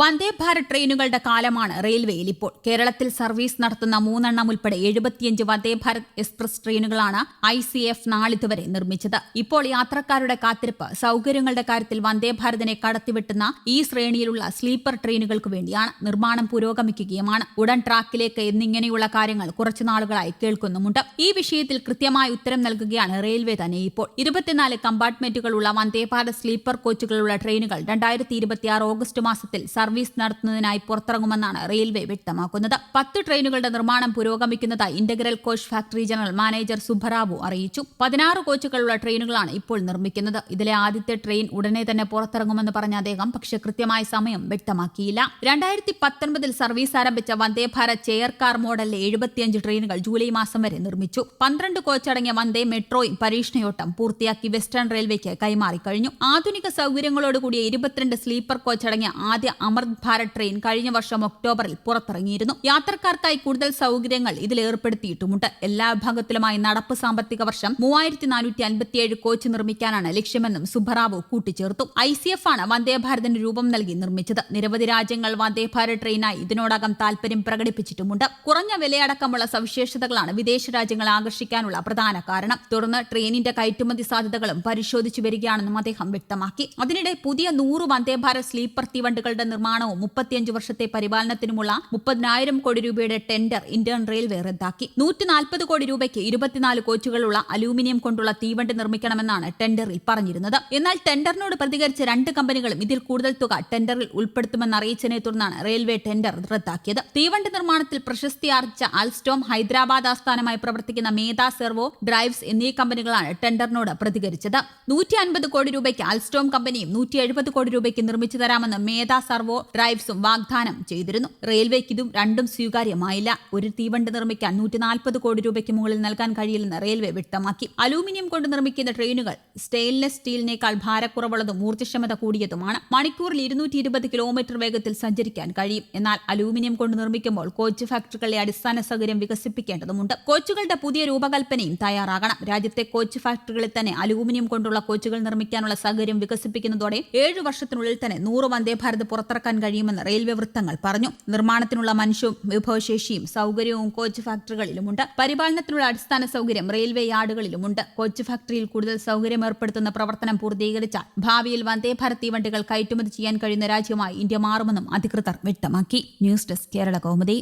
വന്ദേ ഭാരത് ട്രെയിനുകളുടെ കാലമാണ് റെയിൽവേയിൽ ഇപ്പോൾ. കേരളത്തിൽ സർവീസ് നടത്തുന്ന മൂന്നെണ്ണം ഉൾപ്പെടെ എഴുപത്തിയഞ്ച് വന്ദേ ഭാരത് എക്സ്പ്രസ് ട്രെയിനുകളാണ് ഐ സി എഫ് നാളിതുവരെ നിർമ്മിച്ചത്. ഇപ്പോൾ യാത്രക്കാരുടെ കാത്തിരിപ്പ് സൗകര്യങ്ങളുടെ കാര്യത്തിൽ വന്ദേ ഭാരതിനെ കടത്തിവെട്ടുന്ന ഈ ശ്രേണിയിലുള്ള സ്ലീപ്പർ ട്രെയിനുകൾക്ക് വേണ്ടിയാണ് നിർമ്മാണം പുരോഗമിക്കുകയുമാണ്. ഉടൻ ട്രാക്കിലേക്ക് എന്നിങ്ങനെയുള്ള കാര്യങ്ങൾ കുറച്ചു നാളുകളായി കേൾക്കുന്നുമുണ്ട്. ഈ വിഷയത്തിൽ കൃത്യമായ ഉത്തരം നൽകുകയാണ് റെയിൽവേ തന്നെ ഇപ്പോൾ. ഇരുപത്തിനാല് കമ്പാർട്ട്മെന്റുകളുള്ള വന്ദേ ഭാരത് സ്ലീപ്പർ കോച്ചുകളുള്ള ട്രെയിനുകൾ രണ്ടായിരത്തി ഓഗസ്റ്റ് മാസത്തിൽ സർവീസ് നടത്തുന്നതിനായി പുറത്തിറങ്ങുമെന്നാണ് റെയിൽവേ വ്യക്തമാക്കുന്നത്. പത്ത് ട്രെയിനുകളുടെ നിർമ്മാണം പുരോഗമിക്കുന്നതായി Integral Coach Factory general manager Subbarao അറിയിച്ചു. പതിനാറ് കോച്ചുകളുള്ള ട്രെയിനുകളാണ് ഇപ്പോൾ നിർമ്മിക്കുന്നത്. ഇതിലെ ആദ്യത്തെ ട്രെയിൻ ഉടനെ തന്നെ പുറത്തിറങ്ങുമെന്ന് പറഞ്ഞ അദ്ദേഹം പക്ഷേ കൃത്യമായ സമയം വ്യക്തമാക്കിയില്ല. രണ്ടായിരത്തി പത്തൊൻപതിൽ സർവീസ് ആരംഭിച്ച വന്ദേ ഭാരത് ചെയർ കാർ മോഡലിലെ എഴുപത്തിയഞ്ച് ട്രെയിനുകൾ ജൂലൈ മാസം വരെ നിർമ്മിച്ചു. പന്ത്രണ്ട് കോച്ചടങ്ങിയ വന്ദേ മെട്രോയും പരീക്ഷണയോട്ടം പൂർത്തിയാക്കി വെസ്റ്റേൺ റെയിൽവേക്ക് കൈമാറി കഴിഞ്ഞു ആധുനിക സൗകര്യങ്ങളോടുകൂടിയ ഇരുപത്തിരണ്ട് സ്ലീപ്പർ കോച്ചടങ്ങിയ ആദ്യ അമൃത് ഭാരത് ട്രെയിൻ കഴിഞ്ഞ വർഷം ഒക്ടോബറിൽ പുറത്തിറങ്ങിയിരുന്നു. യാത്രക്കാർക്കായി കൂടുതൽ സൗകര്യങ്ങൾ ഇതിൽ ഏർപ്പെടുത്തിയിട്ടുമുണ്ട്. എല്ലാ വിഭാഗത്തിലുമായി നടപ്പ് സാമ്പത്തിക വർഷം മൂവായിരത്തി നാനൂറ്റി അൻപത്തിയേഴ് കോച്ച് നിർമ്മിക്കാനാണ് ലക്ഷ്യമെന്നും സുബ്ബറാവു കൂട്ടിച്ചേർത്തു. ഐ സി എഫ് ആണ് വന്ദേഭാരതിന് രൂപം നൽകി നിർമ്മിച്ചത്. നിരവധി രാജ്യങ്ങൾ വന്ദേഭാരത് ട്രെയിനായി ഇതിനോടകം താൽപര്യം പ്രകടിപ്പിച്ചിട്ടുമുണ്ട്. കുറഞ്ഞ വിലയടക്കമുള്ള സവിശേഷതകളാണ് വിദേശ രാജ്യങ്ങളെ ആകർഷിക്കാനുള്ള പ്രധാന കാരണം. തുടർന്ന് ട്രെയിനിന്റെ കയറ്റുമതി സാധ്യതകളും പരിശോധിച്ചു വരികയാണെന്നും അദ്ദേഹം വ്യക്തമാക്കി. അതിനിടെ പുതിയ നൂറ് വന്ദേഭാരത് സ്ലീപ്പർ തീവണ്ടികളുടെ നിർമ്മാണവും മുപ്പത്തിയഞ്ച് വർഷത്തെ പരിപാലനത്തിനുമുള്ള മുപ്പതിനായിരം കോടി രൂപയുടെ ടെൻഡർ ഇന്ത്യൻ റെയിൽവേ റദ്ദാക്കി. നൂറ്റി നാൽപ്പത് കോടി രൂപയ്ക്ക് ഇരുപത്തിനാല് കോച്ചുകളുള്ള അലൂമിനിയം കൊണ്ടുള്ള തീവണ്ടി നിർമ്മിക്കണമെന്നാണ് ടെൻഡറിൽ പറഞ്ഞിരുന്നത്. എന്നാൽ ടെൻഡറിനോട് പ്രതികരിച്ച രണ്ട് കമ്പനികളും ഇതിൽ കൂടുതൽ തുക ടെൻഡറിൽ ഉൾപ്പെടുത്തുമെന്ന് അറിയിച്ചതിനെ തുടർന്നാണ് റെയിൽവേ ടെൻഡർ റദ്ദാക്കിയത്. തീവണ്ടി നിർമ്മാണത്തിൽ പ്രശസ്തി ആർജിച്ച അൽസ്റ്റോം ഹൈദരാബാദ് ആസ്ഥാനമായി പ്രവർത്തിക്കുന്ന മേധാ സെർവോ ഡ്രൈവ്സ് എന്നീ കമ്പനികളാണ് ടെൻഡറിനോട് പ്രതികരിച്ചത്. നൂറ്റി അൻപത് കോടി രൂപയ്ക്ക് അൽസ്റ്റോം കമ്പനിയും നൂറ്റി എഴുപത് കോടി രൂപയ്ക്ക് നിർമ്മിച്ചു തരാമെന്ന് മേധാ സർവോ ഡ്രൈവ്സും വാഗ്ദാനം ചെയ്തിരുന്നു. റെയിൽവേക്ക് ഇതും രണ്ടും സ്വീകാര്യമായില്ല. ഒരു തീവണ്ടി നിർമ്മിക്കാൻ നൂറ്റി നാൽപ്പത് കോടി രൂപയ്ക്ക് മുകളിൽ നൽകാൻ കഴിയില്ലെന്ന് റെയിൽവേ വ്യക്തമാക്കി. അലൂമിനിയം കൊണ്ട് നിർമ്മിക്കുന്ന ട്രെയിനുകൾ സ്റ്റെയിൻലെസ് സ്റ്റീലിനേക്കാൾ ഭാരക്കുറവുള്ളതും ഊർജക്ഷമത കൂടിയതുമാണ്. മണിക്കൂറിൽ ഇരുന്നൂറ്റി ഇരുപത് കിലോമീറ്റർ വേഗത്തിൽ സഞ്ചരിക്കാൻ കഴിയും. എന്നാൽ അലൂമിനിയം കൊണ്ട് നിർമ്മിക്കുമ്പോൾ കോച്ച് ഫാക്ടറികളിലെ അടിസ്ഥാന സൗകര്യം വികസിപ്പിക്കേണ്ടതുണ്ട് കോച്ചുകളുടെ പുതിയ രൂപകൽപ്പനയും തയ്യാറാകണം. രാജ്യത്തെ കോച്ച് ഫാക്ടറികളിൽ തന്നെ അലൂമിനിയം കൊണ്ടുള്ള കോച്ചുകൾ നിർമ്മിക്കാനുള്ള സൗകര്യം വികസിപ്പിക്കുന്നതോടെ ഏഴു വർഷത്തിനുള്ളിൽ തന്നെ നൂറ് വന്ദേ ഭാരത് പുറത്തിറക്കാൻ കഴിയുമെന്ന് റെയിൽവേ വൃത്തങ്ങൾ പറഞ്ഞു. നിർമ്മാണത്തിനുള്ള മനുഷ്യവും വിഭവശേഷിയും സൗകര്യവും കോച്ച് ഫാക്ടറികളിലുമുണ്ട്. പരിപാലനത്തിനുള്ള അടിസ്ഥാന സൗകര്യം റെയിൽവേ യാർഡുകളിലുമുണ്ട്. കോച്ച് ഫാക്ടറിയിൽ കൂടുതൽ സൗകര്യം ഏർപ്പെടുത്തുന്ന പ്രവർത്തനം പൂർത്തീകരിച്ചാൽ ഭാവിയിൽ വന്ദേ ഭാരത് തീവണ്ടികൾ കയറ്റുമതി ചെയ്യാൻ കഴിയുന്ന രാജ്യമായി ഇന്ത്യ മാറുമെന്നും അധികൃതർ വ്യക്തമാക്കി. News desk Kerala Kaumudi.